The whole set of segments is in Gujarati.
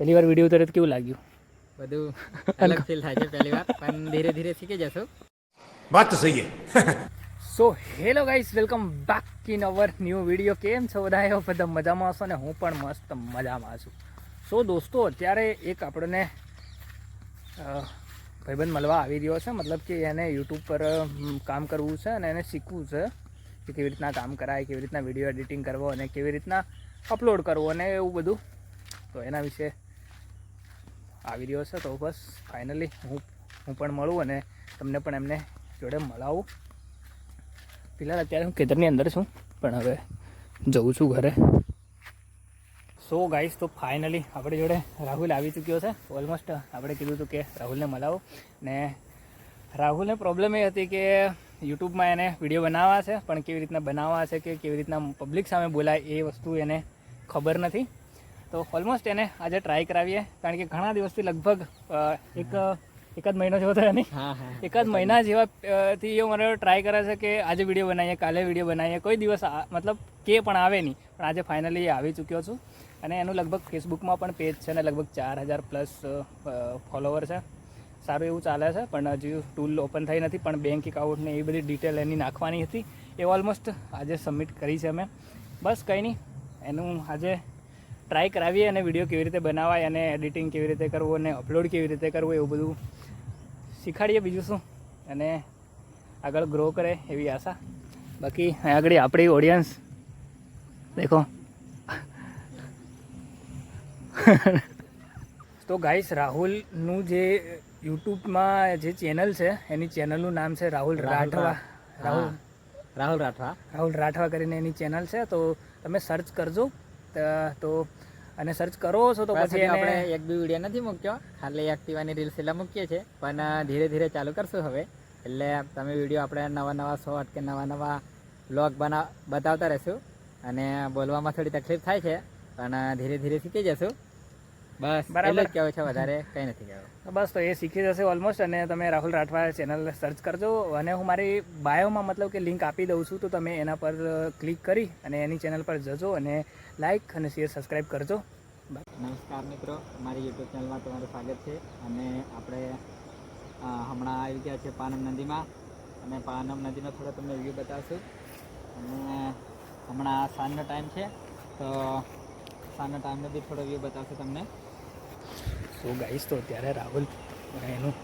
પહેલી વાર વીડિયો ઉતરે કેવું લાગ્યું? બધું અલગ ફીલ થાય છે પહેલી વાર પણ ધીરે ધીરે શીખી જશો. વાત તો સહી સો hello guys welcome back in our new video કેમ છો બધા? બધા મજામાં હશો ને હું પણ મસ્ત મજામાં છું. સો દોસ્તો અત્યારે એક આપણને ભાઈબંધ મળવા આવી રહ્યો છે. મતલબ કે એને યુટ્યુબ પર કામ કરવું છે અને એને શીખવું છે કે કેવી રીતના કામ કરાય કેવી રીતના વીડિયો એડિટિંગ કરવો અને કેવી રીતના અપલોડ કરવો અને એવું બધું. તો એના વિશે આવી રહ્યો છે. તો બસ ફાઇનલી હું હું પણ મળું અને તમને પણ એમને જોડે મળાવું. ફિલહાલ અત્યારે હું ખેતરની અંદર છું, પણ હવે જઉં છું ઘરે. સો ગાઈસ તો ફાઇનલી આપણી જોડે રાહુલ આવી ચૂક્યો છે. ઓલમોસ્ટ આપણે કીધું હતું કે રાહુલને મળાવો. ને રાહુલને પ્રોબ્લેમ એ હતી કે યુટ્યુબમાં એને વીડિયો બનાવવા છે, પણ કેવી રીતના બનાવવા છે કે કેવી રીતના પબ્લિક સામે બોલાય એ વસ્તુ એને ખબર નથી. તો ઓલમોસ્ટ એને આજે ટ્રાય કરાવીએ. કારણ કે ઘણા દિવસથી લગભગ એક એક જ મહિનો જેવો થયો નહીં. એક જ મહિના જેવા થી એ મને ટ્રાય કરે છે કે આજે વીડિયો બનાવીએ કાલે વીડિયો બનાવીએ. કોઈ દિવસ મતલબ કે પણ આવે નહીં. પણ આજે ફાઇનલી આવી ચૂક્યો છું. અને એનું લગભગ ફેસબુકમાં પણ પેજ છે ને લગભગ ચાર હજાર પ્લસ ફોલોવર છે. સારું એવું ચાલે છે પણ હજુ ટૂલ ઓપન થઈ નથી. પણ બેંક એકાઉન્ટ ને એ બધી ડિટેલ એની નાખવાની હતી. એ ઓલમોસ્ટ આજે સબમિટ કરી છે અમે. બસ કંઈ નહીં. એનું આજે ટ્રાય કરાવીએ અને વીડિયો કેવી રીતે બનાવાય અને એડિટિંગ કેવી રીતે કરવું અને અપલોડ કેવી રીતે કરવું એવું બધું શીખાડીએ બીજું શું. અને આગળ ગ્રો કરે એવી આશા. બાકી આગળ આપણી ઓડિયન્સ દેખો. તો ગાઈસ રાહુલનું જે યુટ્યુબમાં જે ચેનલ છે એની ચેનલનું નામ છે રાહુલ રાઠવા. રાહુલ. રાહુલ રાઠવા. રાહુલ રાઠવા કરીને એની ચેનલ છે તો તમે સર્ચ કરજો. ત- અને સર્ચ કરો છો તો પછી આપણે એક બી વીડિયો નથી મૂક્યો. ખાલી એક્ટિવાની રીલ્સ એટલે મૂકીએ છીએ. પણ ધીરે ધીરે ચાલુ કરશું હવે. એટલે તમે વીડિયો આપણે નવા નવા શોર્ટ કે નવા નવા બ્લોગ બના બતાવતા રહેશું. અને બોલવામાં થોડી તકલીફ થાય છે. પણ ધીરે ધીરે શીખી જશું. બસ બરાબર. એટલું જ કહેવું છે વધારે કંઈ નથી કહેવું બસ તો એ શીખી જશે ઓલમોસ્ટ અને તમે રાહુલ રાઠવા ચેનલ સર્ચ કરજો અને હું મારી બાયોમાં મતલબ કે લિંક આપી દઉં છું તો તમે એના પર ક્લિક કરી અને એની ચેનલ પર જજો અને લાઇક અને શેર સબસ્ક્રાઈબ કરજો. નમસ્કાર મિત્રો મારી યુટ્યુબ ચેનલમાં તમારું સ્વાગત છે અને આપણે હમણાં આવી ગયા છે પાનમ નદીમાં અને પાનમ નદીનો થોડો તમને વ્યૂ બતાવશું. અને હમણાં સાંજનો ટાઈમ છે તો સાંજનો ટાઈમનો બી થોડો વ્યૂ બતાવશું તમને. સો ગાઈશ તો અત્યારે રાહુલ એનું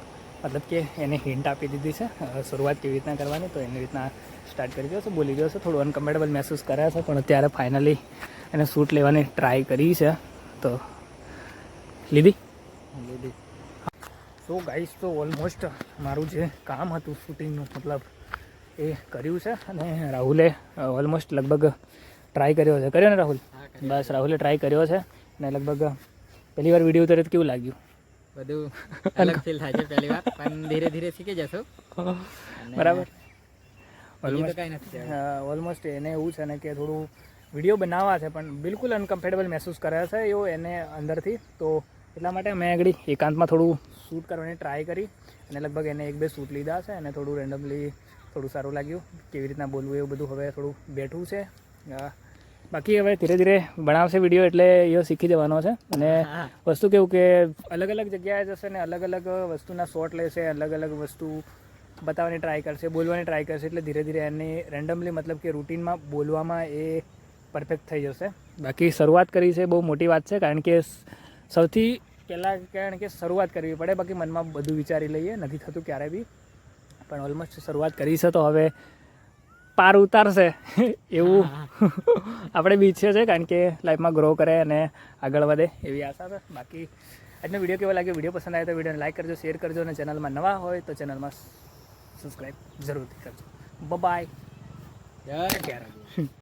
મતલબ કે એને હિન્ટ આપી દીધી છે. શરૂઆત કેવી રીતના કરવાની તો એની રીતના સ્ટાર્ટ કરી દો છે. બોલી ગયો છે થોડું અનકમ્ફર્ટેબલ મહેસૂસ કર્યા છે પણ અત્યારે ફાઇનલી એને શૂટ લેવાની ટ્રાય કરી છે. તો લીધી? લીધી. સો ગાઈસ તો ઓલમોસ્ટ મારું જે કામ હતું શૂટિંગનું મતલબ એ કર્યું છે અને રાહુલે ઓલમોસ્ટ લગભગ ટ્રાય કર્યો છે. કર્યો ને રાહુલ? બસ રાહુલે ટ્રાય કર્યો છે અને લગભગ પહેલી વાર વીડિયો ઉતારે તો કેવું લાગ્યું? બધું અલગ ફીલ થાય છે પહેલી વાર પણ ધીરે ધીરે શીખી જશો. બરાબર. ઓલમોસ્ટ ઓલમોસ્ટ એને એવું છે ને કે થોડું વીડિયો બનાવવા છે પણ બિલકુલ અનકમ્ફર્ટેબલ મહેસૂસ કરે છે એવું એને અંદરથી. તો એટલા માટે મેં આગળ એકાંતમાં થોડું શૂટ કરવાની ટ્રાય કરી અને લગભગ એને એક બે શૂટ લીધા છે અને થોડું રેન્ડમલી થોડું સારું લાગ્યું. કેવી રીતના બોલવું એવું બધું હવે થોડું બેઠું છે. બાકી હવે ધીરે ધીરે બનાવશે વીડિયો એટલે એ શીખી જવાનો છે. અને વસ્તુ કેવું કે અલગ અલગ જગ્યાએ જશે ને અલગ અલગ વસ્તુના શોટ લેશે અલગ અલગ વસ્તુ બતાવવાની ટ્રાય કરશે બોલવાની ટ્રાય કરશે એટલે ધીરે ધીરે એની રેન્ડમલી મતલબ કે રૂટીનમાં બોલવામાં એ પરફેક્ટ થઈ જશે. બાકી શરૂઆત કરી છે બહુ મોટી વાત છે કારણ કે સૌથી પહેલાં કારણ કે શરૂઆત કરવી પડે બાકી મનમાં બધું વિચારી લઈએ નથી થતું ક્યારે બી. પણ ઓલમોસ્ટ શરૂઆત કરી છે તો હવે પાર ઉતારશે. એવું. આપણે બી ઈચ્છીએ છીએ કારણ કે લાઈફમાં ગ્રો કરે અને આગળ વધે એવી આશા છે. બાકી આજનો વીડિયો કેવો લાગ્યો? વીડિયો પસંદ આવે તો વિડીયોને લાઈક કરજો શેર કરજો અને ચેનલમાં નવા હોય તો ચેનલમાં સબસ્ક્રાઈબ જરૂરથી કરજો. બાય જય